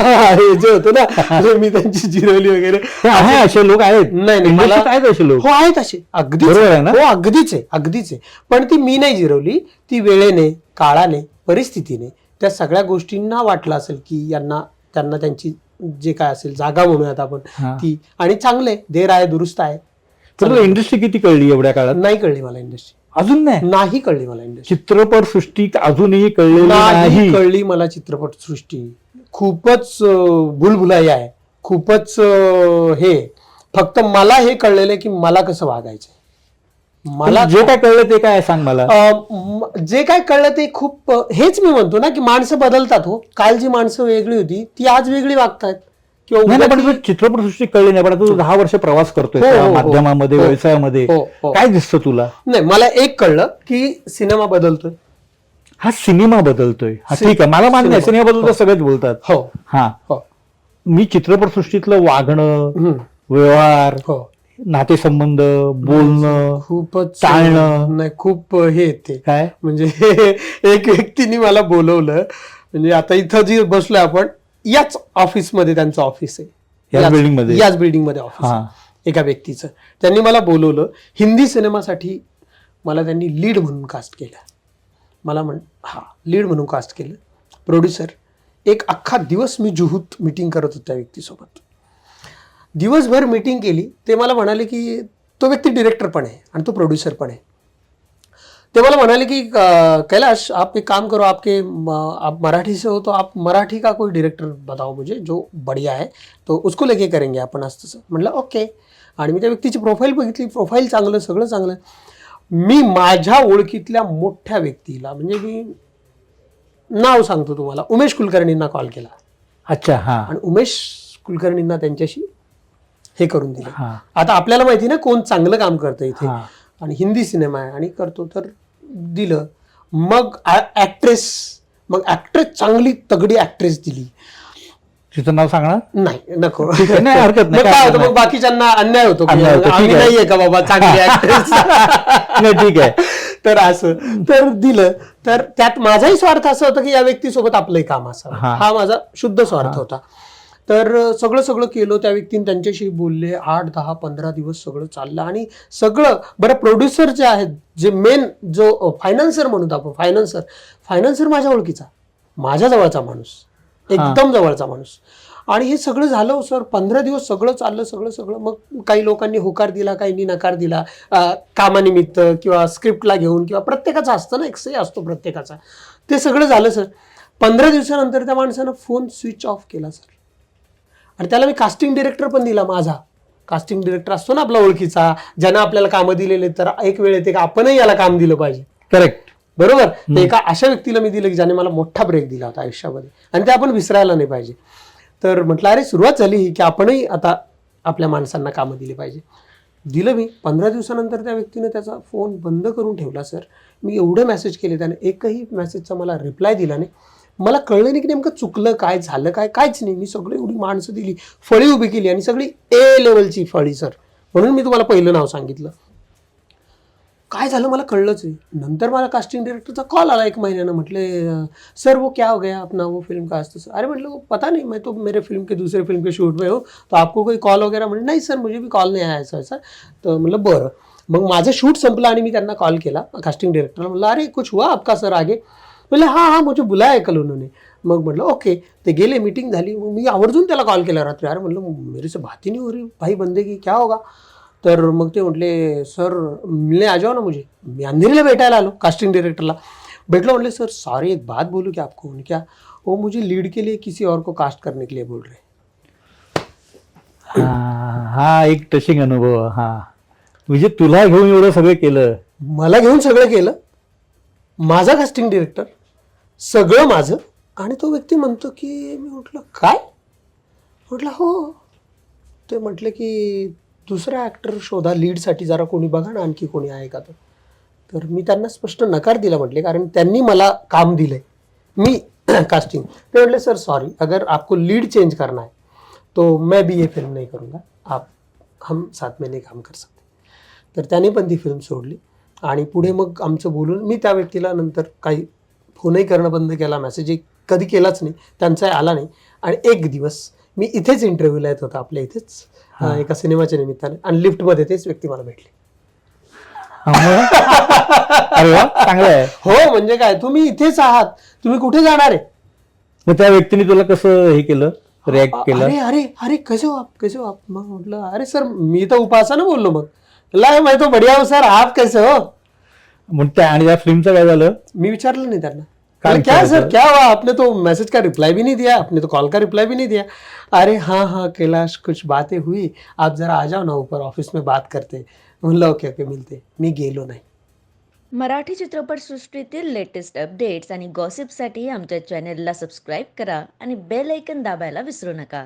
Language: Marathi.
हे जे होतं ना मी त्यांची जिरवली वगैरे. आहे असे लोक आहेत. नाही नाही मला आहेत असे लोक. हो आहेत असे. अगदीच बरोबर आहे ना? हो अगदीच आहे अगदीच आहे. पण ती मी नाही जिरवली. ती वेळेने काळाने परिस्थितीने त्या सगळ्या गोष्टींना वाटलं असेल की यांना त्यांना त्यांची जे काय असेल जागा म्हणूयात आपण. ती. आणि चांगले देर आहे दुरुस्त आहे. तर तुला इंडस्ट्री किती कळली एवढ्या काळात? नाही कळली मला इंडस्ट्री अजून नाही? नाही कळली मला इंडस्ट्री चित्रपट सृष्टी अजूनही कळलेली नाही नाही. कळली मला चित्रपट सृष्टी खूपच भुलभुलाई आहे. खूपच हे. फक्त मला हे कळलेलं आहे की मला कसं वागायचं मला जे काय कळलं ते काय सांग मला. जे काय कळलं ते खूप हेच मी म्हणतो ना की माणसं बदलतात हो. काल जी माणसं वेगळी होती ती आज वेगळी वागतायत. किंवा पण तुला चित्रपट सृष्टी कळली नाही पण आता तू दहा वर्ष प्रवास करतोय हो, हो, हो. माध्यमामध्ये हो. व्यवसायामध्ये. हो, हो. काय दिसतं तुला? नाही मला एक कळलं की सिनेमा बदलतोय. हा सिनेमा बदलतोय. हा ठीक आहे. मला मान्य आहे सिनेमा. बदलतो सगळेच बोलतात. हो. हा. हो. मी चित्रपट सृष्टीतलं वागणं व्यवहार हो. नातेसंबंध बोलणं खूपच चालणं. नाही खूप हे आहेत ते काय? म्हणजे एक व्यक्तीने मला बोलवलं. म्हणजे आता इथं जी बसलोय आपण याच ऑफिसमध्ये त्यांचं ऑफिस आहे. याच याच- building मध्ये? याच बिल्डिंगमध्ये ऑफिस हा. एका व्यक्तीचं. त्यांनी मला बोलवलं हिंदी सिनेमासाठी मला त्यांनी लीड म्हणून कास्ट केलं. मला म्हण हा लीड म्हणून कास्ट केलं. प्रोड्युसर एक अख्खा दिवस मी जुहूत मिटिंग करत होतो त्या व्यक्तीसोबत. दिवसभर मीटिंग केली ते मला म्हणाले की तो व्यक्ती डिरेक्टर पण आहे आणि तो प्रोड्युसर पण आहे. ते मला म्हणाले की कैलाश आप एक काम करो आपके आप मराठी से हो तो आप मराठी का कोई डायरेक्टर बताओ मुझे जो बढ़िया है तो उसको लेके करेंगे आपण असं तसं. म्हटलं ओके. आणि मी त्या व्यक्तीची प्रोफाईल बघितली प्रोफाईल चांगलं सगळं चांगलं. मी माझ्या ओळखीतल्या मोठ्या व्यक्तीला म्हणजे मी नाव सांगतो तुम्हाला उमेश कुलकर्णींना कॉल केला. अच्छा हा. आणि उमेश कुलकर्णींना त्यांच्याशी हे करून दिलं. आता आपल्याला माहिती ना कोण चांगलं काम करतं इथे. आणि हिंदी सिनेमा आहे आणि करतो तर दिलं. मग ऍक्ट्रेस मग ऍक्ट्रेस चांगली तगडी ऍक्ट्रेस दिली. तिचं नाव सांगणार? नाही नको. ठीक आहे, नाही, हरकत नाही, मग काय काय हरकत होतं मग बाकीच्यांना अन्याय होतो. की अन्याय होतो, ठीक आम्ही आहे. नाहीये का बाबा? चांगली नाही ठीक आहे. तर असं. तर दिलं. तर त्यात माझाही स्वार्थ असं होतं की या व्यक्तीसोबत आपलंही काम असावं. हा. हा माझा शुद्ध स्वार्थ होता. तर अं, सगळं सगळं केलं त्या व्यक्तीने त्यांच्याशी बोलले. आठ दहा पंधरा दिवस सगळं चाललं. आणि सगळं बरं प्रोड्युसर जे आहेत जे मेन जो फायनान्सर म्हणतो आपण फायनान्सर फायनान्सर माझ्या ओळखीचा. माझ्या जवळचा माणूस. एकदम जवळचा माणूस. आणि हे सगळं झालं सर पंधरा दिवस सगळं चाललं सगळं सगळं. मग काही लोकांनी होकार दिला काहींनी नकार दिला. कामानिमित्त किंवा स्क्रिप्टला घेऊन किंवा प्रत्येकाचा असतं ना एक से असतो प्रत्येकाचा. ते सगळं झालं सर. पंधरा दिवसानंतर त्या माणसानं फोन स्विच ऑफ केला सर. आणि त्याला मी कास्टिंग डिरेक्टर पण दिला माझा. कास्टिंग डिरेक्टर असतो ना आपला ओळखीचा. ज्यानं आपल्याला कामं दिलेले तर एक वेळ येते का आपणही याला काम दिलं पाहिजे. करेक्ट बरोबर? तर एका अशा व्यक्तीला मी दिलं की ज्याने मला मोठा ब्रेक दिला होता आयुष्यामध्ये. आणि ते आपण विसरायला नाही पाहिजे. तर म्हटलं अरे सुरुवात झाली ही की आपणही आता आपल्या माणसांना कामं दिली पाहिजे. दिलं मी. पंधरा दिवसानंतर त्या व्यक्तीने त्याचा फोन बंद करून ठेवला सर मी एवढे मेसेज केले त्याने एकही मेसेजचा मला रिप्लाय दिला नाही. मला कळलं नाही की नेमकं चुकलं काय झालं काय काहीच नाही. मी सगळी एवढी माणसं दिली फळी उभी केली आणि सगळी ए लेवलची फळी सर. म्हणून मी तुम्हाला पहिलं नाव सांगितलं. काय झालं मला कळलंच नाही. नंतर मला कास्टिंग डिरेक्टरचा कॉल आला एक महिन्यानं म्हटले सर वो क्या हो गया अपना वो फिल्म का असतं अरे म्हटलं "वो पता नहीं मैं तो मेरे फिल्म के दूसरे फिल्म के शूट में हो तो आपको कोई कॉल वगैरे म्हणजे नाही सर मुझे भी कॉल नाही आया ऐसा ऐसा. तर म्हटलं बरं. मग माझं शूट संपलं आणि मी त्यांना कॉल केला कास्टिंग डिरेक्टरला म्हटलं अरे कुछ हुआ आपका सर आगे? म्हटलं हां हां मुझे बुलाया कल उन्होंने. मग म्हटलं ओके. ते गेले मीटिंग झाली. मग मी आवर्जून त्याला कॉल केला रात्री. अरे म्हटलं मेरे से बात ही नहीं हो रही भाई बंदे की क्या होगा? तर मग ते म्हटले सर मिलने आ जाओ ना मुझे. मी अंधेरीला भेटायला आलो कास्टिंग डायरेक्टरला भेटलो म्हटले सर सॉरी एक बात बोलूँ क्या आपको? क्या? वो मुझे लीड के लिए किसी और को कास्ट करने के लिए बोल रहे हा. एक टचिंग अनुभव हा. म्हणजे तुला घेऊन एवढं सगळं केलं? मला घेऊन सगळं केलं. माझा कास्टिंग डिरेक्टर सगळं माझं आणि तो व्यक्ती म्हणतो की मी म्हटलं काय? म्हटलं हो. ते म्हटलं की दुसरा ॲक्टर शोधा लीडसाठी जरा कोणी बघा ना आणखी कोणी आहे का तर मी त्यांना स्पष्ट नकार दिला म्हटले कारण त्यांनी मला काम दिलंय. मी कास्टिंग ते म्हटले सर सॉरी अगर आपको लीड चेंज करना है तो मैं भी ये फिल्म नाही करूंगा. आप हम साथ में नहीं काम कर सकते. तर त्याने पण ती फिल्म सोडली. आणि पुढे मग आमचं बोलून मी त्या व्यक्तीला नंतर काही फोनही करणं बंद केला मेसेजही कधी केलाच नाही त्यांचाही आला नाही. आणि एक दिवस मी इथेच इंटरव्ह्यूला येत होता आपल्या इथेच एका सिनेमाच्या निमित्ताने. आणि लिफ्टमध्ये तेच व्यक्ती मला भेटले. हा, मग? अरे वा चांगलं आहे. हो म्हणजे काय तुम्ही इथेच आहात तुम्ही कुठे जाणार आहे? मग त्या व्यक्तीने तुला कसं हे केलं रिॲक्ट केलं? अरे अरे अरे कैसे हो आप कैसे हो आप? मग म्हटलं अरे सर मी तर उपासानं बोललो मग. ला मैं तो बढ़िया हूँ सर आप कैसे हो? त्या आणि त्या फिल्मचं काय झालं? मी विचारलं नाही त्यांना. काय अरे क्या सर? क्या हुआ? आपने तो मैसेज का रिप्लाई भी नहीं दिया आपने तो कॉल का रिप्लाई भी नहीं दिया। अरे हाँ हाँ कैलाश कुछ बातें हुई। आप जरा आ जाओ ना ऊपर ऑफिस में बात करते। म्हणलं ओके मी गेलो नाही। मराठी चित्रपटसृष्टीतील लेटेस्ट अपडेट्स आणि गॉसिपसाठी आमच्या चॅनेलला सबस्क्राईब करा आणि बेल ऐकन दाबायला विसरू नका.